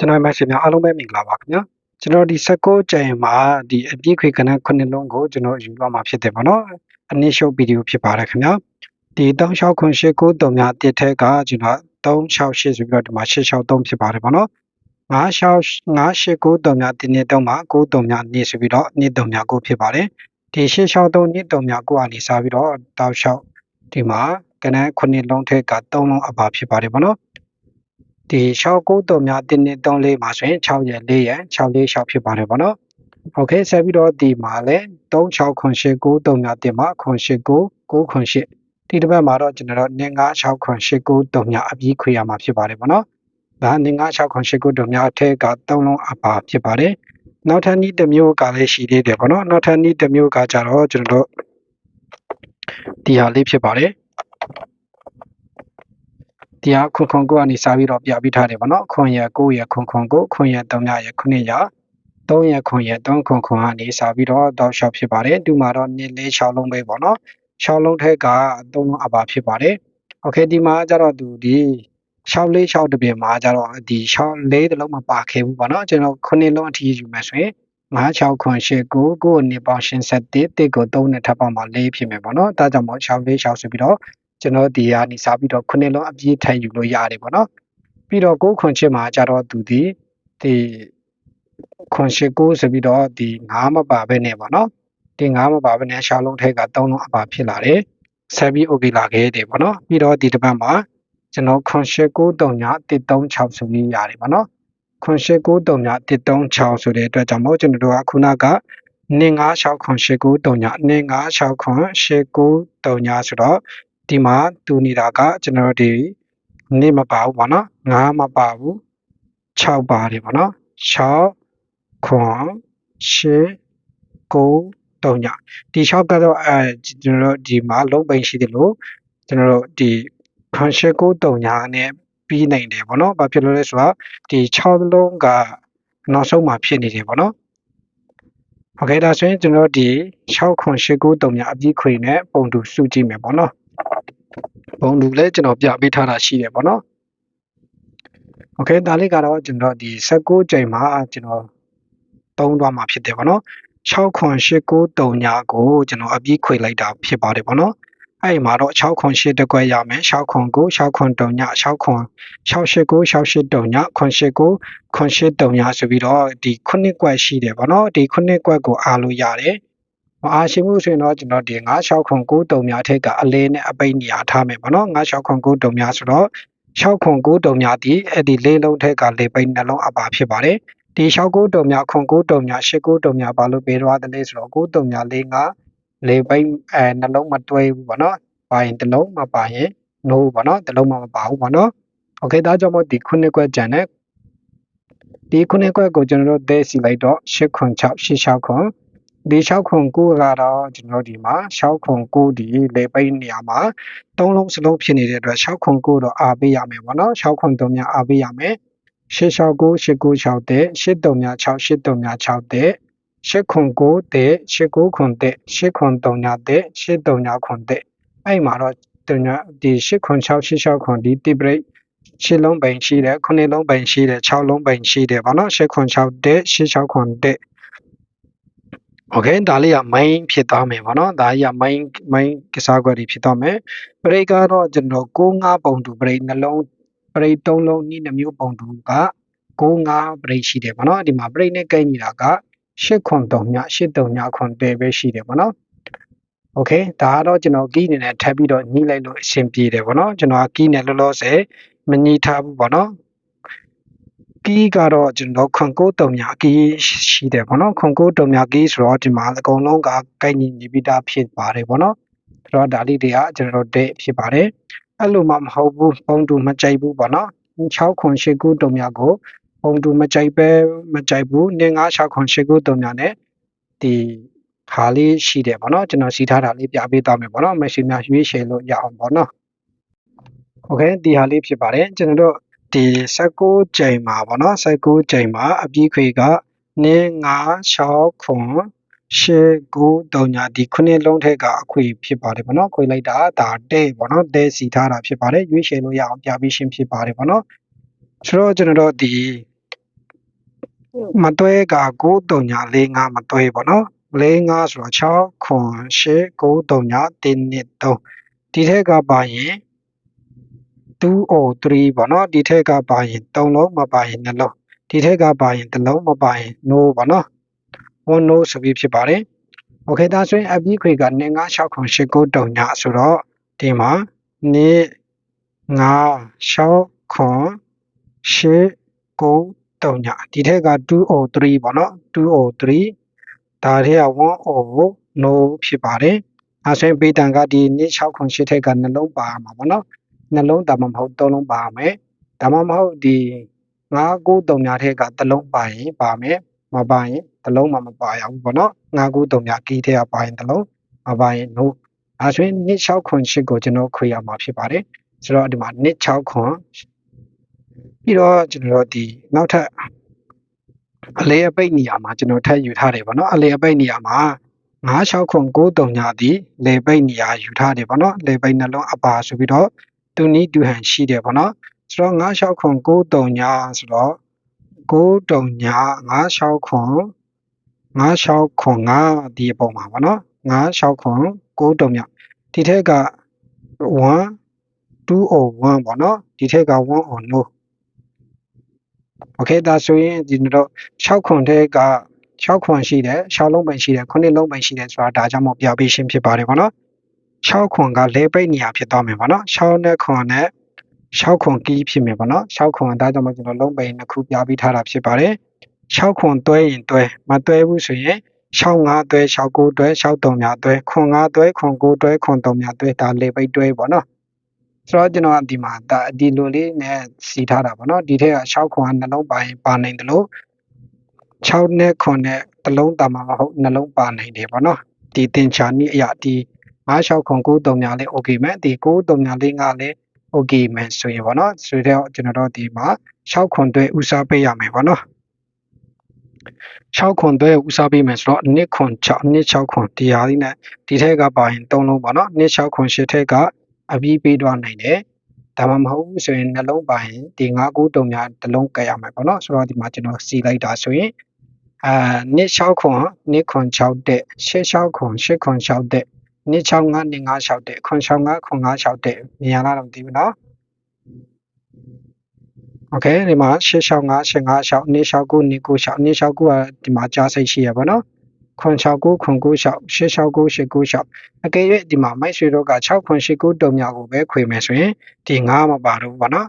ကျွန်တော်မရှိများအားလုံးပဲမင်္ဂလာပါခင်ဗျာကျွန်တော်ဒီ16ကြိမ်မှာဒီအပြည့်ခွေကနန်းခုနှစ်လုံးကိုကျွန်တော်ယူရမှာဖြစ်တယ်ပေါ့နော်အနည်းရှုပ်ဗီဒီယိုဖြစ်ပါတယ်ခင်ဗျာဒီ369893များတစ်ထက်ကကျွန်တော်368ဆိုပြီးတော့ဒီမှာ663ဖြစ်ပါတယ်ပေါ့နော်96993များတင်းနေတော့မှာ93များနေဆိုပြီးတော့နေ3များကိုဖြစ်ပါတယ်ဒီ663နေ3များကိုအနေစားပြီးတော့တောက်လျှောက်ဒီမှာကနန်းခုနှစ်လုံးထက်က3လုံးအပါဖြစ်ပါတယ်ပေါ့နော် ဒီ693များတင်းနေ34မှာဆိုရင်6ရက်4ရက်6 4 6ဖြစ်ပါတယ်ပေါ့နော်โอเคဆက်ပြီးတော့ဒီမှာလဲ369893များတင်မှာ98998ဒီတစ်ပတ်မှာတော့ကျွန်တော်တို့9569893များအပြီးခွေရမှာဖြစ်ပါတယ်ပေါ့နော်ဒါ9569893များအထက်က3လုံးအပါဖြစ်ပါတယ်နောက်ထပ်နည်းတစ်မျိုးကလည်းရှိသေးတယ်ပေါ့နော်နောက်ထပ်နည်းတစ်မျိုးကကြတော့ကျွန်တော်တို့ဒီဟာလေးဖြစ်ပါတယ် တရားခွန်ခွန်ကိုကနေစာပြီးတော့ပြပြီးထားတယ်ဗောနော်ခွန်ရ9ရခွန်ခွန်ကိုခွန်ရ3ရ9ရ3ရခွန်ရ3ခွန်ခွန်ကနေစာပြီးတော့တောက်လျှောက်ဖြစ်ပါတယ်ဒီမှာတော့2 4 6လုံးပဲဗောနော်6လုံးထက်က3လုံးအပါဖြစ်ပါတယ်โอเคဒီမှာကျတော့သူဒီ6လေး6တပြင်မှာကျတော့ဒီ6လေးတလုံးမပါခဲ့ဘူးဗောနော်ကျွန်တော်9လုံးအထိယူမယ်ဆိုရင်9 6ခွန်8 9 9နေပေါင်းရှင်7တစ်ကို3နဲ့ထပ်ပေါင်းမှာ4ဖြစ်မယ်ဗောနော်ဒါကြောင့်မို့6လေး6ဆိုပြီးတော့ ကျွန်တော်ဒီကနေစပြီးတော့ခုနှစ်လုံးအပြည့်ထပ်ယူလို့ရတယ်ပေါ့နော်ပြီးတော့ကိုခွန်ချစ်မှာကြတော့သူဒီဒီခွန်ရှိကိုဆိုပြီးတော့ဒီ9မပါဘဲနဲ့ပေါ့နော်ဒီ9မပါဘဲနဲ့ရှာလုံးထက်က3လုံးအပါဖြစ်လာတယ်ဆက်ပြီး okay လာခဲ့တယ်ပေါ့နော်ပြီးတော့ဒီတစ်ပတ်မှာကျွန်တော်ခွန်ရှိကို3ည136ဆိုပြီးရတယ်ပေါ့နော်ခွန်ရှိကို3ည136ဆိုတဲ့အတွက်ကြောင့်မို့ကျွန်တော်တို့ကခုနက956ခွန်ရှိကို3ည956ခွန်ရှိကို3ညဆိုတော့ ဒီမှာတူနေတာကကျွန်တော်တို့ဒီနေမပါဘူးပေါ့နော်9မပါဘူး6ပါတယ်ပေါ့နော်6ခွန်8 9 3ညဒီ6ကတော့အဲကျွန်တော်တို့ဒီမှာလုံးပိန်ရှိတယ်လို့ကျွန်တော်တို့ဒီခွန်8 9 3ညနဲ့ပြီးနိုင်တယ်ပေါ့နော်ဘာဖြစ်လို့လဲဆိုတော့ဒီ6လုံးကနောက်ဆုံးမှာဖြစ်နေတယ်ပေါ့နော်โอเคဒါဆိုရင်ကျွန်တော်ဒီ6ခွန်8 9 3ညအပြည့်ခွေနဲ့ပုံတူစုကြည့်မယ်ပေါ့နော် ဘုံလူလည်းကျွန်တော်ပြပေးထားတာရှိတယ်ပေါ့နော်။ Okay ဒါလေးကတော့ကျွန်တော်ဒီ16ကြိမ်မှာကျွန်တော်သုံးသွားမှာဖြစ်တယ်ပေါ့နော်။6ခွန်8ကို3ညာကိုကျွန်တော်အပြီးခွေလိုက်တာဖြစ်ပါတယ်ပေါ့နော်။အဲ့မှာတော့6ခွန်8တကွက်ရမယ်6ခွန်9 6ခွန်3ည6ခွန်68 68 3ည89 89 3ညဆိုပြီးတော့ဒီ9ကွက်ရှိတယ်ပေါ့နော်ဒီ9ကွက်ကိုအားလို့ရတယ် မအားရှိမှုဆိုရင်တော့ကျွန်တော်ဒီ96ခွန်9တုံများထက်ကအလေးနဲ့အပိတ်နေရာထားမယ်ပေါ့နော်96ခွန်9တုံများဆိုတော့6ခွန်9တုံများဒီအဲ့ဒီလေးလုံးထက်ကလေးပိတ်နှလုံးအပါဖြစ်ပါတယ်ဒီ69တုံများခွန်9တုံများ89တုံများဘာလို့ပေးသွားတယ်လဲဆိုတော့9တုံများ4 5လေးပိတ်အဲနှလုံးမတွဲဘူးပေါ့နော်ပါရင်တစ်လုံးမပါရင် no ပေါ့နော်တစ်လုံးမမပါဘူးပေါ့နော်โอเคဒါကြောင့်မို့ဒီခုနှစ်ခွက်ကြံတဲ့ဒီခုနှစ်ခွက်ကိုကျွန်တော်တို့သဲစီလိုက်တော့8ခွန်6 8 6ခွန် ဒီ6ခွန်9ကတော့ကျွန်တော်ဒီမှာ6ခွန်9ဒီလေပိတ်နေရာမှာသုံးလုံးစလုံးဖြစ်နေတဲ့အတွက်6ခွန်9တော့အားပေးရမယ်ပေါ့နော်6ခွန်3များအားပေးရမယ်669 896တဲ့83များ6 83များ6တဲ့8ခွန်9တဲ့89ခွန်တဲ့8ခွန်3များတဲ့83များခွန်တဲ့အဲ့မှာတော့ဒီ8ခွန်6 86ခွန်ဒီတိပရိတ်ရှစ်လုံးပိန်ရှိတယ်ခုနှစ်လုံးပိန်ရှိတယ်6လုံးပိန်ရှိတယ်ဗောနော်8ခွန်6တဲ့86ခွန်တဲ့ โอเคဒါလေးက main ဖြစ်သွားမယ်ဗောနော်ဒါကြီးက main main ကစားကွက်တွေဖြစ်သွားမယ် break ကတော့ကျွန်တော်65ပုံတူ break နှလုံး break 3လုံးဤနှမျိုးပုံတူက65 break ရှိတယ်ဗောနော်ဒီမှာ break နဲ့ကိန်းနေတာက8ခွန်3ည8 3ညခွန်တဲပဲရှိတယ်ဗောနော်โอเคဒါကတော့ကျွန်တော်ကီးအနေနဲ့ထပ်ပြီးတော့ညှိလိုက်လို့အဆင်ပြေတယ်ဗောနော်ကျွန်တော်ကီးနဲ့လောလောဆယ်မညှိထားဘူးဗောနော် ကီးကတော့ကျွန်တော်ခွန်ကိုတုံညာကီးရှိတယ်ဗောနော်ခွန်ကိုတုံညာကီးဆိုတော့ဒီမှာအကုန်လုံးကကိုက်ညီနေပြီးသားဖြစ်ပါတယ်ဗောနော်ဆိုတော့ဒါလေးတွေကကျွန်တော်တဲ့ဖြစ်ပါတယ်အဲ့လိုမှမဟုတ်ဘူးပုံတူမကြိုက်ဘူးဗောနော်6ခွန်8ခုတုံညာကိုပုံတူမကြိုက်ပဲမကြိုက်ဘူးနင်း9 6ခွန်8ခုတုံညာနဲ့ဒီဟာလေးရှိတယ်ဗောနော်ကျွန်တော်စီထားတာလေးပြပေးသွားမယ်ဗောနော်မရှိများရွေးချယ်လို့ရအောင်ဗောနော်โอเคဒီဟာလေးဖြစ်ပါတယ်ကျွန်တော်တို့ ဒီ16ကြိမ်မှာဗောနော်16ကြိမ်မှာအပြီးခွေကနင်း9 6ခွန်ရှေကိုတုံညာဒီခုနှစ်လုံးထက်ကအခွေဖြစ်ပါတယ်ဗောနော်ခွေလိုက်တာဒါတဲ့ဗောနော်တဲ့စီထားတာဖြစ်ပါတယ်ရွေးချယ်လို့ရအောင်ပြပေးရှင်းဖြစ်ပါတယ်ဗောနော်ဆိုတော့ကျွန်တော်တို့ဒီမတွဲက9 3ညာ4 5မတွဲပေါ့နော်4 5ဆိုတော့6ခွန်8 9 3ညာ1 2 3ဒီထက်ကပါရင် 203ပေါ့နော်ဒီထက်ကပါရင်3လုံးမပါရင်2လုံးဒီထက်ကပါရင်3လုံးမပါရင် no ပေါ့နော် one no ဆိုပြီးဖြစ်ပါတယ် okay ဒါဆိုရင် app ခွေက9569တုံညာဆိုတော့ဒီမှာ9569တုံညာဒီထက်က203ပေါ့နော်203ဒါထက်က100 no ဖြစ်ပါတယ်အဲဆိုရင်ပေတံကဒီ2608ထက်ကနှလုံးပါမှာပေါ့နော် နှလုံးဒါမှမဟုတ်3လုံးပါမယ်ဒါမှမဟုတ်ဒီ9 9 3ညာထက်ကတစ်လုံးပါရင်ပါမယ်မပါရင်တစ်လုံးမှမပါရဘူးပေါ့နော်9 9 3ညာကီးထက်ကပါရင်တစ်လုံးမပါရင် no အဲဆိုရင်2 6ခွန်8ကိုကျွန်တော်ခွေရမှာဖြစ်ပါတယ်ဆိုတော့ဒီမှာ2 6ခွန်ပြီးတော့ကျွန်တော်ဒီနောက်ထပ်အလေအပိတ်နေရာမှာကျွန်တော်ထပ်ယူထားတယ်ပေါ့နော်အလေအပိတ်နေရာမှာ9 6ခွန်9 3ညာဒီလေပိတ်နေရာယူထားတယ်ပေါ့နော်လေပိတ်နှလုံးအပါဆိုပြီးတော့ သူနီးတူဟန်ရှိတယ်ပေါ့နော်ဆိုတော့9 6ခွန်9 3ညာဆိုတော့9 3ညာ9 6ခွန်9 6ခွန်9ဒီအပေါ်မှာပေါ့နော်9 6ခွန်9 3ညာဒီထက်က1 2 or 1ပေါ့နော်ဒီထက်က1 or no โอเคဒါဆိုရင်ဒီတော့6ခွန်တဲ့က6ခွန်ရှိတယ်6လုံးပိန်ရှိတယ်9လုံးပိန်ရှိတယ်ဆိုတာဒါကြောင့်မို့ပြပေးရှင်းဖြစ်ပါတယ်ဗောနော် 6ခွန်ကလေပိတ်နေရဖြစ်သွားမယ်ဗောနော်6နဲ့ခွန်နဲ့6ခွန်ကီးဖြစ်မယ်ဗောနော်6ခွန်ဒါကြောင့်မို့ကျွန်တော်လုံးပိန်နှစ်ခုပြပေးထားတာဖြစ်ပါတယ်6ခွန်တွဲရင်တွဲမတွဲဘူးဆိုရင်6 5တွဲ6 9တွဲ6 3များတွဲခွန်5တွဲခွန်9တွဲခွန်3များတွဲဒါလေပိတ်တွဲဗောနော်ဆိုတော့ကျွန်တော်ဒီမှာဒါဒီလိုလေးနဲ့စီထားတာပေါ့နော်ဒီထက်က6ခွန်ကနှလုံးပါရင်ပါနိုင်တယ်လို့6နဲ့ခွန်နဲ့တစ်လုံးတာမှာမဟုတ်နှလုံးပါနိုင်တယ်ပေါ့နော်ဒီတင်ချာနည်းအရာဒီ 56939ညာလေး okay မယ်ဒီ939လေးကလည်း okay မယ်ဆိုရင်ပေါ့နော်ဆိုတော့ကျွန်တော်တို့ဒီမှာ6ခွန်တွဲဦးစားပေးရမယ်ပေါ့နော်6ခွန်တွဲဦးစားပေးမယ်ဆိုတော့2ခွန်6 2 6ခွန်ဒီဟာလေးနဲ့ဒီထက်ကပါရင်3လုံးပေါ့နော်2 6ခွန်8ထက်ကအပြီးပေးတော့နိုင်တယ်ဒါမှမဟုတ်ဆိုရင်နှလုံးပါရင်ဒီ9 9တုံများတစ်လုံးကတ်ရမယ်ပေါ့နော်ဆိုတော့ဒီမှာကျွန်တော်စီလိုက်တာဆိုရင်အာ2 6ခွန်2ခွန်6တက်6 6ခွန်8ခွန်6တက် 265 256ခွန်65ခွန်56တဲ့မြင်ရလားတော့မသိဘူးเนาะโอเคဒီမှာ665 656 269 296 269ကဒီမှာကြားစိတ်ရှိရပါတော့969 996 669 696အကယ်၍ဒီမှာမိုက်ဆွေတို့က6989တုံမြကိုပဲခွေမယ်ဆိုရင်ဒီ9မပါတော့ဘူးပေါ့နော်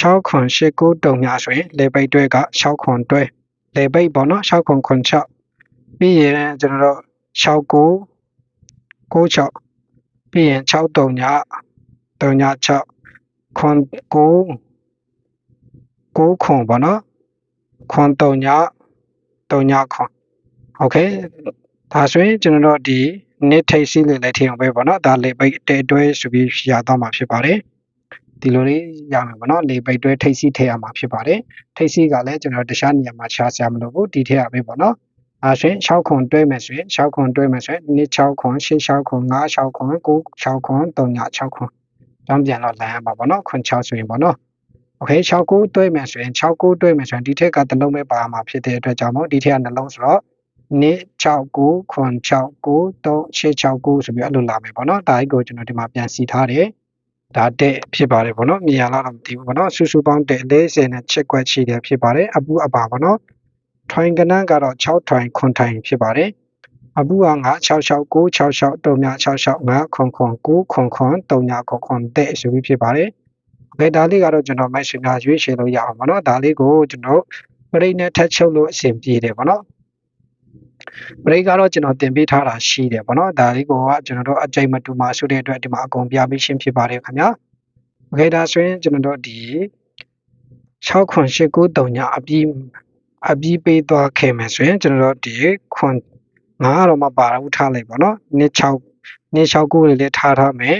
6989တုံမြဆိုရင်လေပိတ်တွဲက69တွဲလေပိတ်ပေါ့နော်6996ပြီးရင်ကျွန်တော်တို့69 96ပြီးရင်6တုံညတုံည6ခွန်9 9ခွန်ပေါ့နော်ခွန်တုံညတုံညခွန်โอเคဒါဆိုရင်ကျွန်တော်တို့ဒီ net ထိပ်စီးလေးလည်းထည့်အောင်ပဲပေါ့နော်ဒါလေပိတ်တဲတွဲဆိုပြီးရတော့မှာဖြစ်ပါတယ်ဒီလိုလေးရမယ်ပေါ့နော်လေပိတ်တွဲထိပ်စီးထည့်ရမှာဖြစ်ပါတယ်ထိပ်စီးကလည်းကျွန်တော်တခြားနေရာမှာခြားစရာမလိုဘူးဒီထည့်ရပဲပေါ့နော် အဲဆိုရင်6ခွန်တွဲမယ်ဆိုရင်6ခွန်တွဲမယ်ဆိုရင်2 6ခွန်8 6ခွန်5 6ခွန်9 6ခွန်3 6ခွန်တောင်းပြန်တော့လမ်းရပါပေါ့နော်ခွန်6ဆိုရင်ပေါ့နော်โอเค6 9တွဲမယ်ဆိုရင်6 9တွဲမယ်ဆိုရင်ဒီထက်ကတစ်လုံးပဲပါမှာဖြစ်တဲ့အတွက်ကြောင့်မို့ဒီထက်ကနှလုံးဆိုတော့269ခွန်69 3 869ဆိုပြီးအဲ့လိုလာမယ်ပေါ့နော်ဒါကြီးကိုကျွန်တော်ဒီမှာပြန်စီထားတယ်ဒါတဲ့ဖြစ်ပါတယ်ပေါ့နော်မြင်ရလားတော့မသိဘူးပေါ့နော်စုစုပေါင်းတဲ့40နဲ့ချက်ကွက်ရှိတယ်ဖြစ်ပါတယ်အပူအပါပေါ့နော် ထိုင်ကဏန်းကတော့6ထိုင်9ထိုင်ဖြစ်ပါတယ်အပူက966966တုံညာ66999 999တုံညာ999တဲ့ဆိုပြီးဖြစ်ပါတယ်။အဲဒါလေးကတော့ကျွန်တော်မိုက်ရှင်များရွေးချယ်လို့ရအောင်ပေါ့နော်။ဒါလေးကိုကျွန်တော်ပရိတ်နဲ့ထပ်ချုပ်လို့အဆင်ပြေတယ်ပေါ့နော်။ပရိတ်ကတော့ကျွန်တော်တင်ပေးထားတာရှိတယ်ပေါ့နော်။ဒါလေးကိုကကျွန်တော်တို့အကြိမ်မတူမှဆုတဲ့အတွက်ဒီမှာအကုန်ပြပေးရှင်းဖြစ်ပါတယ်ခင်ဗျာ။အဲဒါဆိုရင်ကျွန်တော်တို့ဒီ6 8 9 3ညအပြီး အပြီးပေးသွားခဲ့မယ်ဆိုရင်ကျွန်တော်တို့ဒီခွန်9တော့မပါဘူးထားလိုက်ပေါ့နော်နှစ်6နှစ်6 9လေးလည်းထားထားမယ်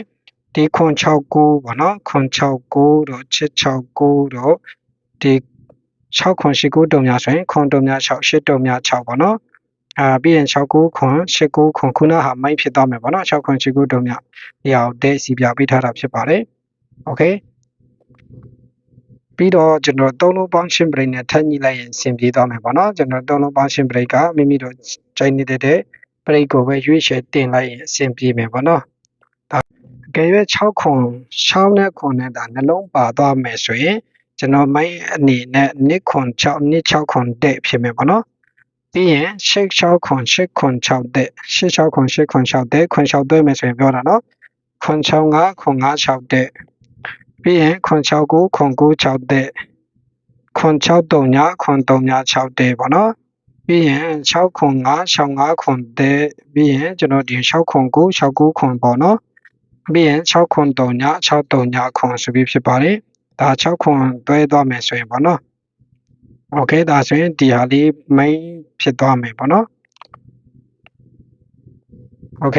ဒီခွန်6 9ပေါ့နော်ခွန်6 9တော့ချစ်6 9တော့ဒီ6ခွန်8 9တုံများဆိုရင်ခွန်တုံများ6 8တုံများ6ပေါ့နော်အာပြီးရင်69ခွန်89ခွန်ခုနဟာမိုက်ဖြစ်သွားမယ်ပေါ့နော်6ခွန်89တုံးမြဒီဟာကိုတဲစီပြပေးထားတာဖြစ်ပါတယ်โอเคဘ ပြီးတော့ကျွန်တော်သုံးလုံးပေါင်းရှင်းပရိတ်နဲ့ထပ်ညှိလိုက်ရင်အဆင်ပြေသွားမယ်ပေါ့နော်ကျွန်တော်သုံးလုံးပေါင်းရှင်းပရိတ်ကမိမိတို့ကြိုက်နေတဲ့ပရိတ်ကိုပဲရွေးချယ်တင်လိုက်ရင်အဆင်ပြေမယ်ပေါ့နော်ဒါအကယ်၍6ခွန်6နဲ့ခွန်နဲ့ဒါနှလုံးပါသွားမယ်ဆိုရင်ကျွန်တော်မိုင်းအနေနဲ့2ခွန်6 2 6ခွန်တဲ့ဖြစ်မယ်ပေါ့နော်ပြီးရင်6 6ခွန်6ခွန်6တဲ့6 6ခွန်6ခွန်6တဲ့ခွန်6တွဲမယ်ဆိုရင်ပြောတာနော်ခွန်6 5ခွန်5 6တဲ့ ပြီးရင်ခွန်6 9ခွန်9 6တဲ့ခွန်6 3ညခွန်3ည6တဲ့ပေါ့နော်ပြီးရင်6ခွန်5 6 5ခွန်တဲ့ပြီးရင်ကျွန်တော်ဒီ6ခွန်9 6 9ခွန်ပေါ့နော်ပြီးရင်6ခွန်3ည6 3ညခွန်ဆိုပြီးဖြစ်ပါတယ်ဒါ6ခွန်တွဲသွားမယ်ဆိုရင်ပေါ့နော်โอเคဒါဆိုရင်ဒီဟာလေး main ဖြစ်သွားမယ်ပေါ့နော်โอเค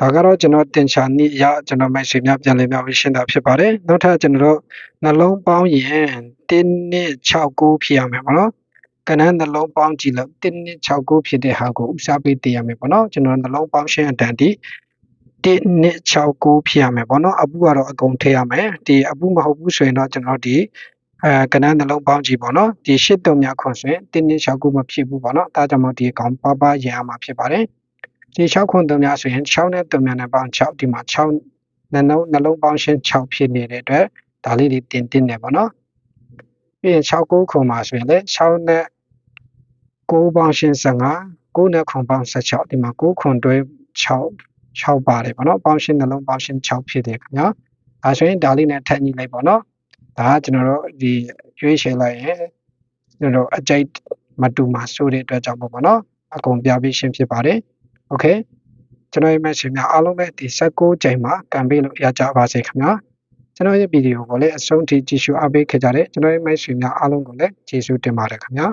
ဒါကတော့ကျွန်တော်တင်ချာနည်းအရကျွန်တော်မိုက်ဆွေများပြန်လည်များပြီးရှင်းတာဖြစ်ပါတယ်နောက်ထပ်ကျွန်တော်တို့နှလုံးပေါင်းရင်1နှစ်6 9ဖြစ်ရမယ်ပေါ့နော်ကဏ္ဍနှလုံးပေါင်းကြည့်လို့1နှစ်6 9ဖြစ်တဲ့ဟာကိုဥစားပေးတည်ရမယ်ပေါ့နော်ကျွန်တော်နှလုံးပေါင်းရှင်းအတန်ဒီ1နှစ်6 9ဖြစ်ရမယ်ပေါ့နော်အပူကတော့အကုန်ထည့်ရမယ်ဒီအပူမဟုတ်ဘူးဆိုရင်တော့ကျွန်တော်ဒီအဲကဏ္ဍနှလုံးပေါင်းကြည့်ပေါ့နော်ဒီရှစ်တုံများခွန်ဆိုရင်1နှစ်6 9မဖြစ်ဘူးပေါ့နော်ဒါကြောင့်မို့ဒီအကောင်ပါပါရအောင်မှာဖြစ်ပါတယ် ဒီ6ခွန်3များဆိုရင်6နဲ့3များနဲ့ပေါင်း6ဒီမှာ6နှလုံးနှလုံးပေါင်းရှင်း6ဖြစ်နေတဲ့အတွက်ဒါလေးတွေတင်တင်နေပါတော့ပြီးရင်6 9ခွန်မှာဆိုရင်လည်း6နဲ့9ပေါင်းရှင်း15 9နဲ့ခွန်ပေါင်း16ဒီမှာ9ခွန်တွဲ6 6ပါတယ်ပေါ့နော်ပေါင်းရှင်းနှလုံးပေါင်းရှင်း6ဖြစ်တယ်ခင်ဗျာဒါဆိုရင်ဒါလေးနဲ့ထပ်ညှိလိုက်ပေါ့နော်ဒါကကျွန်တော်တို့ဒီရွေးချယ်လိုက်ရင်ကျွန်တော်အကြိတ်မတူမှာဆိုတဲ့အတွက်ကြောင့်ပေါ့နော်အကုန်ပြပြီးရှင်းဖြစ်ပါတယ် โอเคကျွန်တော်ရဲ့ message များအားလုံးပဲဒီ16ကြိမ်မှာကန်ပေးလို့ရကြပါစေခင်ဗျာကျွန်တော်ရဲ့ဗီဒီယိုကိုလည်းအဆုံးထိကြည့်ရှုအားပေးခဲ့ကြတဲ့ကျွန်တော်ရဲ့ message များအားလုံးကိုလည်းကျေးဇူးတင်ပါတယ်ခင်ဗျာ